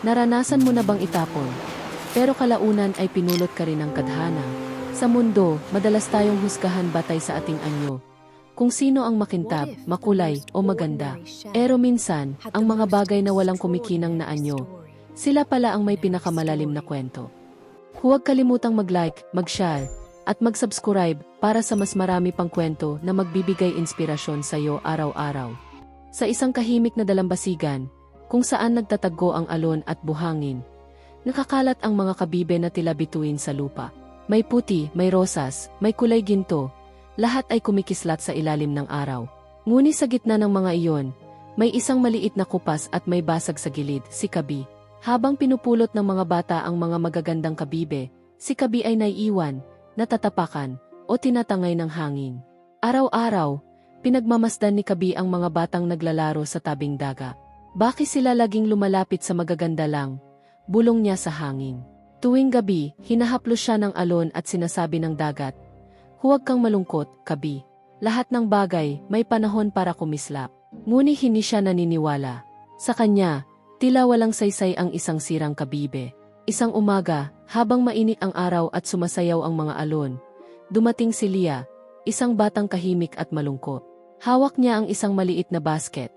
Naranasan mo na bang itapon? Pero kalaunan ay pinulot ka rin ng kadhana. Sa mundo, madalas tayong husgahan batay sa ating anyo. Kung sino ang makintab, makulay, o maganda. Pero minsan, ang mga bagay na walang kumikinang na anyo, sila pala ang may pinakamalalim na kwento. Huwag kalimutang mag-like, mag-share, at mag-subscribe para sa mas marami pang kwento na magbibigay inspirasyon sa iyo araw-araw. Sa isang kahimik na dalambasigan, kung saan nagtataggo ang alon at buhangin, nakakalat ang mga kabibe na tila bituin sa lupa. May puti, may rosas, may kulay ginto, lahat ay kumikislat sa ilalim ng araw. Ngunit sa gitna ng mga iyon, may isang maliit na kupas at may basag sa gilid, si Kabi. Habang pinupulot ng mga bata ang mga magagandang kabibe, si Kabi ay naiiwan, natatapakan, o tinatangay ng hangin. Araw-araw, pinagmamasdan ni Kabi ang mga batang naglalaro sa tabing daga. Bakit sila laging lumalapit sa magaganda lang? Bulong niya sa hangin. Tuwing gabi, hinahaplos siya ng alon at sinasabi ng dagat, Huwag kang malungkot, Kabi. Lahat ng bagay, may panahon para kumislap. Ngunit hindi siya naniniwala. Sa kanya, tila walang saysay ang isang sirang kabibe. Isang umaga, habang mainit ang araw at sumasayaw ang mga alon, dumating si Lia, isang batang kahimik at malungkot. Hawak niya ang isang maliit na basket,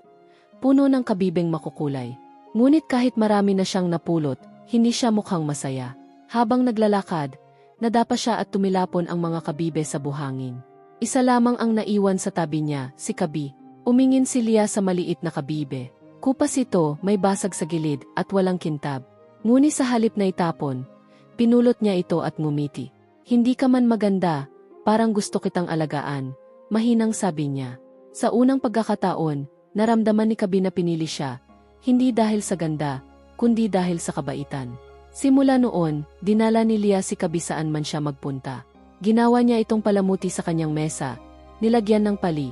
puno ng kabibeng makukulay. Ngunit kahit marami na siyang napulot, hindi siya mukhang masaya. Habang naglalakad, nadapa siya at tumilapon ang mga kabibe sa buhangin. Isa lamang ang naiwan sa tabi niya, si Kabi. Umingin si Lia sa maliit na kabibe. Kupas ito, may basag sa gilid at walang kintab. Ngunit sa halip na itapon, pinulot niya ito at ngumiti. Hindi ka man maganda, parang gusto kitang alagaan, mahinang sabi niya. Sa unang pagkakataon, naramdaman ni Kabi na pinili siya, hindi dahil sa ganda, kundi dahil sa kabaitan. Simula noon, dinala ni Lia si Kabi saan man siya magpunta. Ginawa niya itong palamuti sa kanyang mesa, nilagyan ng pali,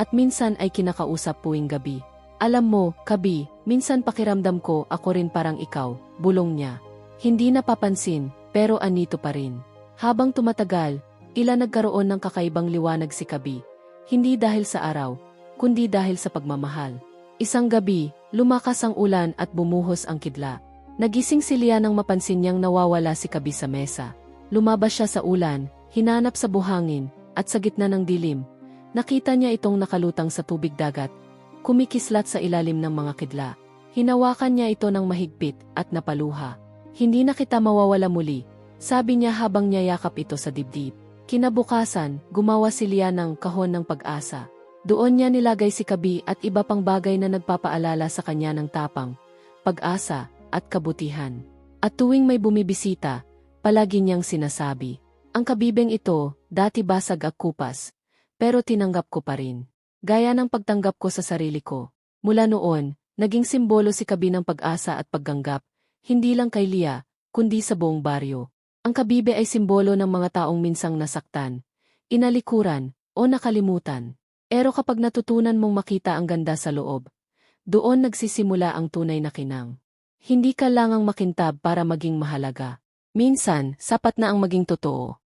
at minsan ay kinakausap puwing gabi. Alam mo, Kabi, minsan pakiramdam ko ako rin parang ikaw, bulong niya. Hindi napapansin, pero anito pa rin. Habang tumatagal, ila nagkaroon ng kakaibang liwanag si Kabi. Hindi dahil sa araw, kundi dahil sa pagmamahal. Isang gabi, lumakas ang ulan at bumuhos ang kidla. Nagising si Lia nang mapansin niyang nawawala si Kabi sa mesa. Lumabas siya sa ulan, hinanap sa buhangin, at sa gitna ng dilim, nakita niya itong nakalutang sa tubig dagat, kumikislat sa ilalim ng mga kidla. Hinawakan niya ito ng mahigpit at napaluha. Hindi na kita mawawala muli, sabi niya habang niyayakap ito sa dibdib. Kinabukasan, gumawa si Lia ng kahon ng pag-asa. Doon niya nilagay si Kabi at iba pang bagay na nagpapaalala sa kanya ng tapang, pag-asa, at kabutihan. At tuwing may bumibisita, palagi niyang sinasabi, ang kabibeng ito, dati basag at kupas, pero tinanggap ko pa rin. Gaya ng pagtanggap ko sa sarili ko. Mula noon, naging simbolo si Kabi ng pag-asa at pagganggap, hindi lang kay Lia, kundi sa buong baryo. Ang kabibe ay simbolo ng mga taong minsang nasaktan, inalikuran, o nakalimutan. Pero kapag natutunan mong makita ang ganda sa loob, doon nagsisimula ang tunay na kinang. Hindi ka langang makintab para maging mahalaga. Minsan, sapat na ang maging totoo.